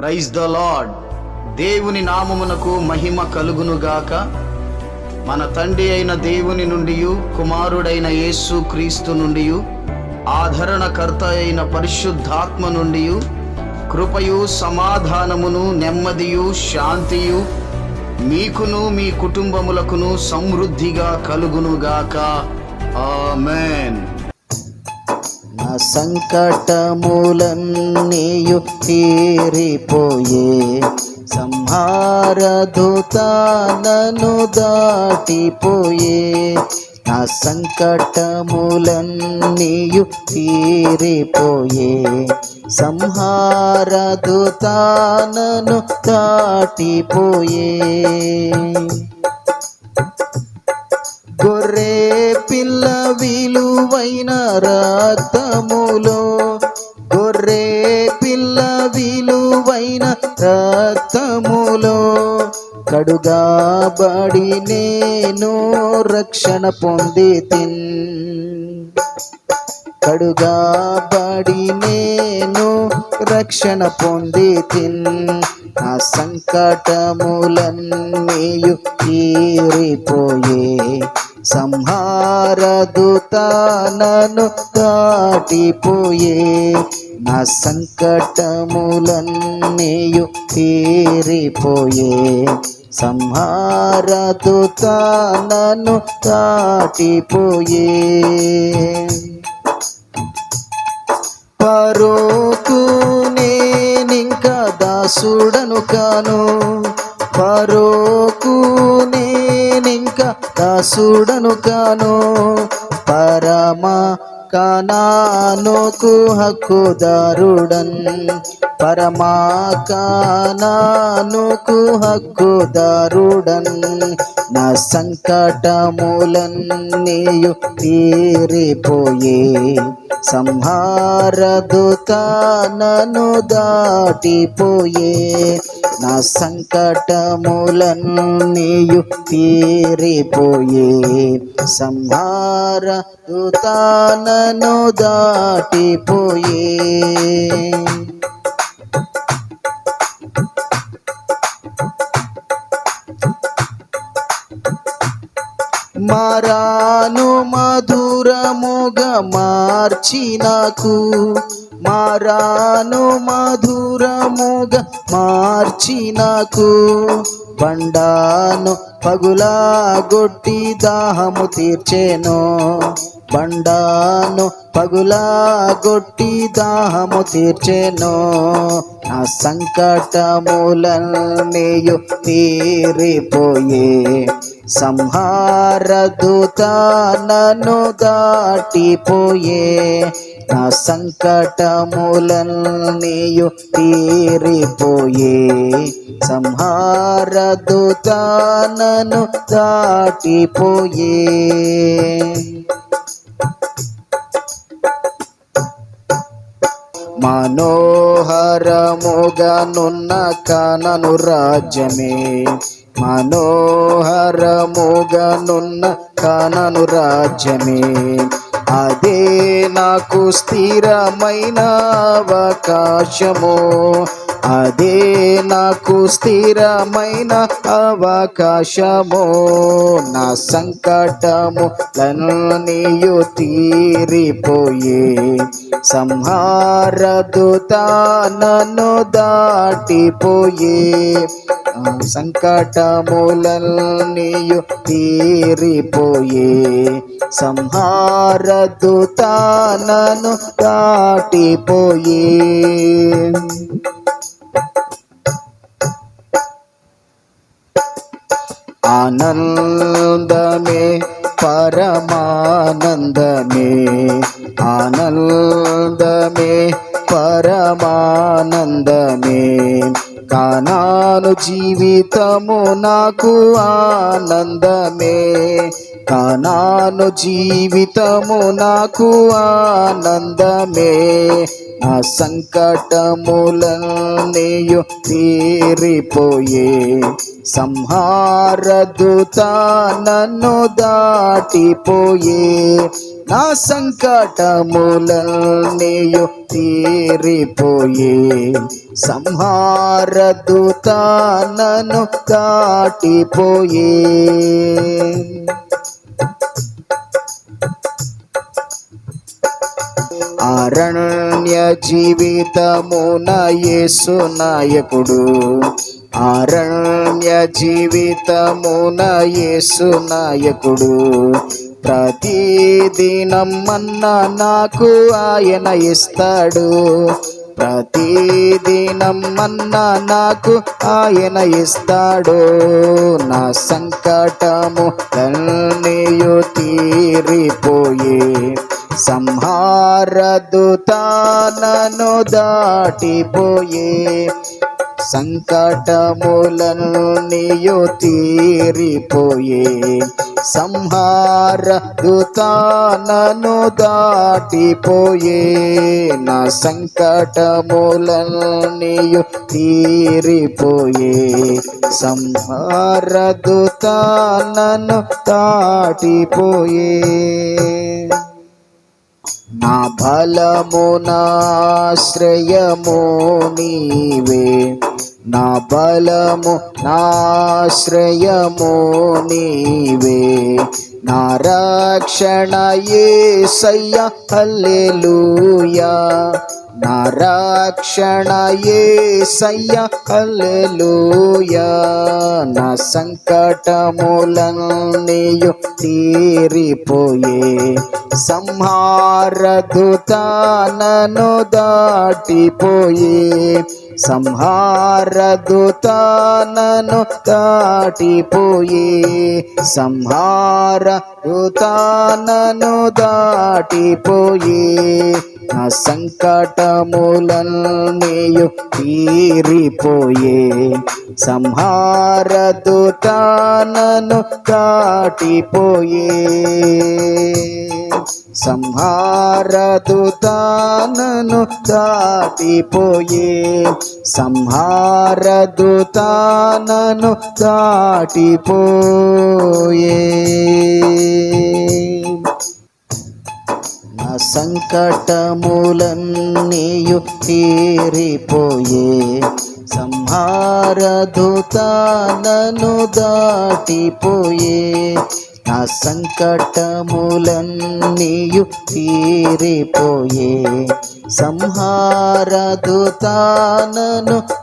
Praise the lord దేవుని నామమునకు మహిమ కలుగునుగాక. మన తండ్రి అయిన దేవుని నుండి కుమారుడైన యేసు క్రీస్తు నుండి ఆదరణకర్త అయిన పరిశుద్ధాత్మ నుండి కృపయు సమాధానమును నెమ్మదియు శాంతియు మీకును మీ కుటుంబములకును సమృద్ధిగా కలుగునుగాక. ఆమెన్ మెన్ సంకటములన్నీయు తీరిపోయే సంహారధూతాలను దాటిపోయే నా సంకటములన్నీయు తీరిపోయే సంహారధూతాలను దాటిపోయే. గొర్రె పిల్ల విలువైన రక్తములో గొర్రె పిల్ల విలువైన రక్తములో కడుగాబడి నేను రక్షణ పొంది తిన్. కడుగాబడి నేను రక్షణ పొంది తిన్. నా సంకటములన్నీయు తీరిపోయే సంహారదుతానను దాటిపోయే నా సంకటములన్నీయు తీరిపోయే. సంహారదుతానను దాటిపోయే. పరోకు నేనింక దాసుడను కాను. దాసుడను కాను పరమ కానానుకు హక్కుదారుడన్ పరమా కానానుకు హక్కుదారుడన్ నా సంకటములన్నీయు తీరిపోయే. సంహార దూతానను దాటిపోయే. నా సంకటములన్నీయు తీరిపోయే. సంహార దూతానను దాటిపోయే. మారాను మధురముగా మార్చినకు మారాను మధురముగా మార్చినకు బండాను పగులా గొట్టి దాహము తీర్చేను. బండాను పగులా గొట్టి దాహము తీర్చేను. నా సంకటములన్నీయు తీరిపోయే సంహార దూతానను దాటిపోయే నా సంకటములన్నీయు తీరిపోయే. సంహార దూతానను దాటిపోయే. మనోహరముగనున్న కనను రాజ్యమే. మనోహరముగనున్న కనను రాజ్యమే. అదే నాకు స్థిరమైన అవకాశము. అదే నాకు స్థిరమైన అవకాశము నా సంకటము లన్నీయు తీరిపోయే. సంహార నన్ను దాటిపోయే. ఆ సంకటములన్నీయు తీరిపోయే. సంహార నన్ను దాటిపోయే. ఆనందమే పరమానందమే. ఆనందమే పరమానందమే. కానాను జీవితము నాకు ఆనందమే. కానాను జీవితము నాకు ఆనందమే. నా సంకటములన్నీయు తీరిపోయే. సంహారదుత నన్ను దాటిపోయే. నా సంకటములన్నీయు తీరిపోయే సంహార దూత నన్ను దాటిపోయే. అరణ్య జీవితమున యేసు నాయకుడు. అరణ్య జీవితమున యేసు నాయకుడు. ప్రతిదినం మన్నా నాకు ఆయన ఇస్తాడు. ప్రతిదినం మన్నా నాకు ఆయన ఇస్తాడు. నా సంకటము తన్నీయు తీరిపోయే. సంహార దాటిపోయే. సంకటములన్నీయు తీరిపోయే సంహార దూతానను దాటిపోయే నా సంకటములన్నీయు తీరిపోయే సంహార దూతానను దాటిపోయే నా బలము నాశ్రయము నీవే నా బలము నాశ్రయము నీవే. నా రక్షణ ఏ సయ్య హల్లెలూయా. నా రక్షణ ఏసయ్య హల్లెలూయా. నా సంకటములన్నీయు తీరిపోయే సంహారదుత దూతానను దాటిపోయే సంహారదుత దూతానను దాటిపోయే సంహారదుత దూతానను దాటిపోయే నా సంకటములన్నీయు తీరిపోయే. సంహారదుతానను దాటిపోయే. సంహారదుతానను దాటిపోయే. సంహారదుతానను దాటిపోయే. నా సంకటములన్నీయు తీరిపోయే సంహారధూతాలను దాటిపోయే నా సంకటములన్నీయు తీరిపోయే సంహారధూతాలను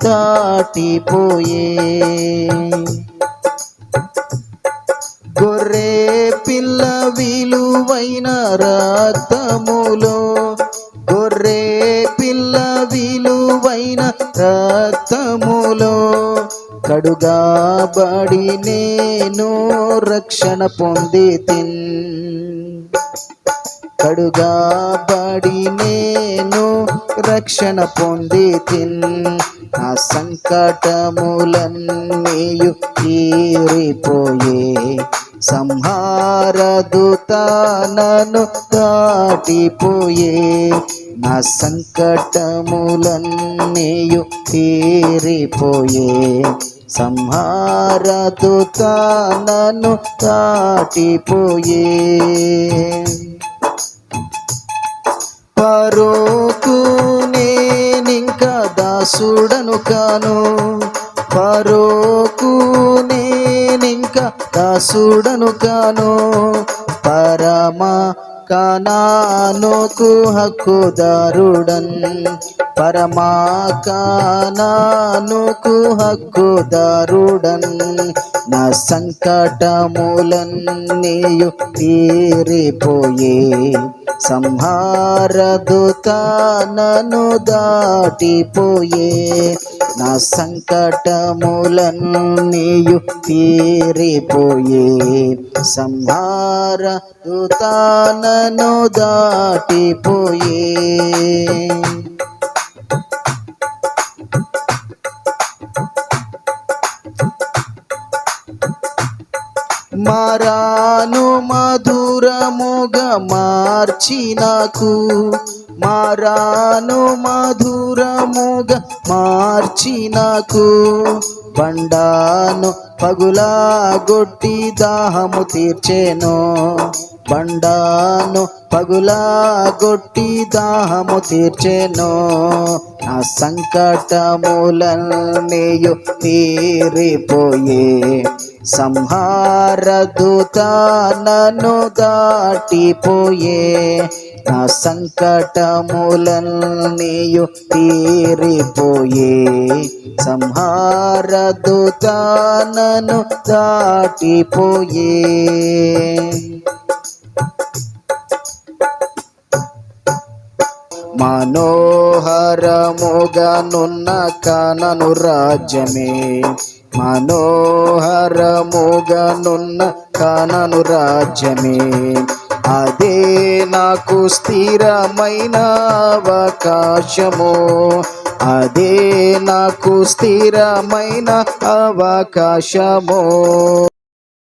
దాటిపోయే. గొర్రె పిల్ల విలువైన రక్తములో గొర్రె పిల్ల విలువైన రక్తములో కడుగాబడి నేను రక్షణ పొంది తిన్. కడుగాబడి నేను రక్షణ పొంది తిన్. నా సంకటములన్నీయు తీరిపోయే సంహారదుతానను దాటిపోయే నా సంకటములన్నీయు తీరిపోయే. సంహారదుతానను దాటిపోయే. పరోకు నేనింక దాసుడను కాను. పరోకు దాసుడను కాను పరమ కానానుకు హక్కుదారుడన్ పరమా కానానుకు హక్కుదారుడన్ నా సంకటములన్నీయు తీరిపోయే సంహార దూతానను దాటిపోయే నా సంకటములన్నీయు తీరిపోయే సంహార దూతానను దాటిపోయే మారాను మధురముగా మార్చినకు మారాను మధురముగా మార్చినకు బండాను పగులా గొట్టి దాహము తీర్చేను. బండాను పగులా గొట్టి దాహము తీర్చేను. నా సంకటములన్నీయు తీరిపోయే సంహార నన్ను దాటిపోయే నా సంకటములన్నీయు తీరిపోయే. సంహార దూత నన్ను దాటిపోయే. మనోహరముగనున్న కనను రాజ్యమే. మనోహరముగనున్న కనను రాజ్యమే. అదే నాకు స్థిరమైన అవకాశము. అదే నాకు స్థిరమైన అవకాశము.